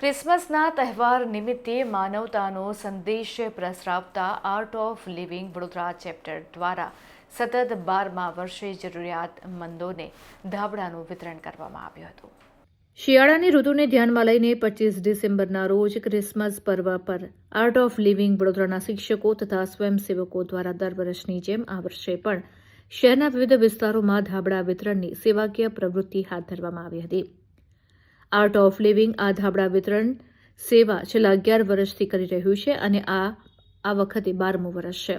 ક્રિસમસના તહેવાર નિમિત્તે માનવતાનો સંદેશ પ્રસરાવતા art of living Vadodara chapter દ્વારા સતત બારમા વર્ષે જરૂરિયાતમંદોને ધાબળાનું વિતરણ કરવામાં આવ્યું હતું. શિયાળાની ઋતુને ધ્યાનમાં લઈને પચીસ ડિસેમ્બરના રોજ ક્રિસમસ પર્વ પર આર્ટ ઓફ લિવિંગ વડોદરાના શિક્ષકો તથા સ્વયંસેવકો દ્વારા દર વર્ષની જેમ આ વર્ષે પણ શહેરના વિવિધ વિસ્તારોમાં ધાબળા વિતરણની સેવાકીય પ્રવૃત્તિ હાથ ધરવામાં આવી હતી. આર્ટ ઓફ લિવિંગ આ ધાબળા વિતરણ સેવા છેલ્લા અગિયાર વર્ષથી કરી રહ્યું છે અને આ આ વખતે બારમું વર્ષ છે.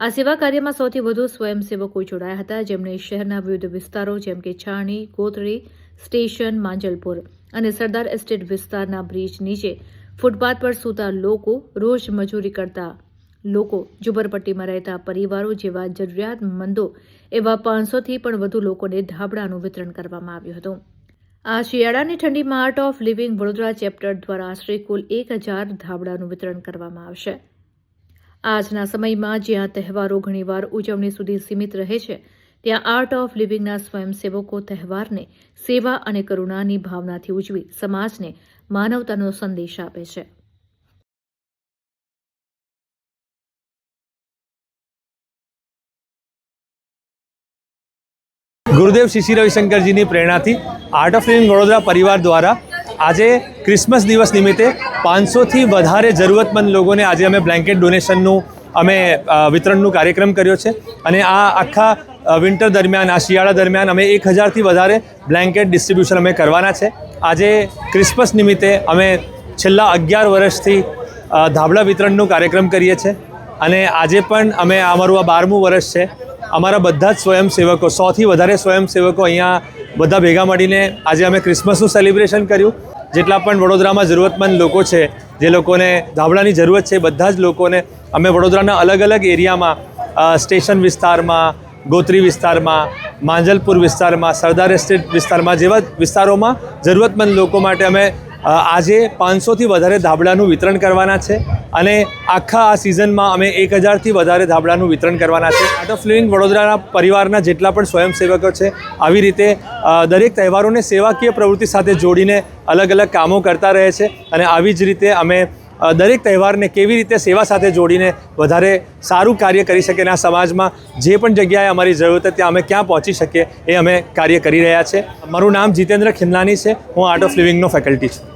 આ સેવા કાર્યમાં સૌથી વધુ સ્વયંસેવકો જોડાયા હતા, જેમણે શહેરના વિવિધ વિસ્તારો જેમ કે છાણી કોતરી સ્ટેશન, માંજલપુર અને સરદાર એસ્ટેટ વિસ્તારના બ્રિજ નીચે ફૂટપાથ પર સૂતા લોકો રોજ મજૂરી કરતા લોકો ઝુંપડપટ્ટીમાં રહેતા પરિવારો જેવા જરૂરિયાતમંદો એવા પાંચસોથી પણ વધુ લોકોને ધાબળાનું વિતરણ કરવામાં આવ્યું હતું. આ શિયાળાની ઠંડીમાં art of living Vadodara chapter દ્વારા આશરે કુલ એક હજાર ધાબળાનું વિતરણ કરવામાં આવશે. આજના સમયમાં જ્યાં તહેવારો ઘણીવાર ઉજવણી સુધી સીમિત રહે છે, ત્યાં આર્ટ ઓફ લિવિંગના સ્વયંસેવકો તહેવારને સેવા અને કરુણાની ભાવનાથી ઉજવી સમાજને માનવતાનો સંદેશ આપે છે. ગુરુદેવ શિશી રવિશંકરજીની પ્રેરણાથી આર્ટ ઓફ લિવિંગ વડોદરા પરિવાર દ્વારા આજે ક્રિસમસ દિવસ નિમિત્તે પાંચસોથી વધારે જરૂરતમંદ લોકોને આજે અમે બ્લેન્કેટ ડોનેશનનું અમે વિતરણનું કાર્યક્રમ કર્યો છે. અને આ આખા વિન્ટર દરમિયાન, આ શિયાળા દરમિયાન અમે એક હજારથી વધારે બ્લેન્કેટ ડિસ્ટ્રીબ્યુશન અમે કરવાના છે. આજે ક્રિસમસ નિમિત્તે અમે છેલ્લા અગિયાર વર્ષથી ધાબળા વિતરણનું કાર્યક્રમ કરીએ છીએ અને આજે પણ અમે અમારું આ બારમું વર્ષ છે. અમારા બધા જ સ્વયંસેવકો, સોથી વધારે સ્વયંસેવકો અહીંયા બધા ભેગા મળીને આજે અમે ક્રિસમસનું સેલિબ્રેશન કર્યું. જેટલા પણ વડોદરામાં જરૂરતમંદ લોકો છે, જે લોકોને ધાબળાની જરૂરત છે, બધા જ લોકોને અમે વડોદરાના અલગ અલગ એરિયામાં સ્ટેશન વિસ્તારમાં, ગોત્રી વિસ્તારમાં, માંજલપુર વિસ્તારમાં, સરદાર એસ્ટેટ વિસ્તારમાં જેવા વિસ્તારોમાં જરૂરતમંદ લોકો માટે અમે આજે પાંચસોથી વધારે ધાબળાનું વિતરણ કરવાના છે અને આખા આ સિઝનમાં અમે એક હજારથી વધારે ધાબળાનું વિતરણ કરવાના છે. આર્ટ ઓફ લિવિંગ વડોદરાના પરિવારના જેટલા પણ સ્વયંસેવકો છે, આવી રીતે દરેક તહેવારોને સેવાકીય પ્રવૃત્તિ સાથે જોડીને અલગ અલગ કામો કરતા રહે છે અને આવી જ રીતે અમે દરેક તહેવારને કેવી રીતે સેવા સાથે જોડીને વધારે સારું કાર્ય કરી શકે અને આ સમાજમાં જે પણ જગ્યાએ અમારી જરૂરત હોય ત્યાં અમે ક્યાં પહોંચી શકીએ એ અમે કાર્ય કરી રહ્યા છે. મારું નામ જીતેન્દ્ર ખિમલાની છે. હું આર્ટ ઓફ લિવિંગનો ફેકલ્ટી છું.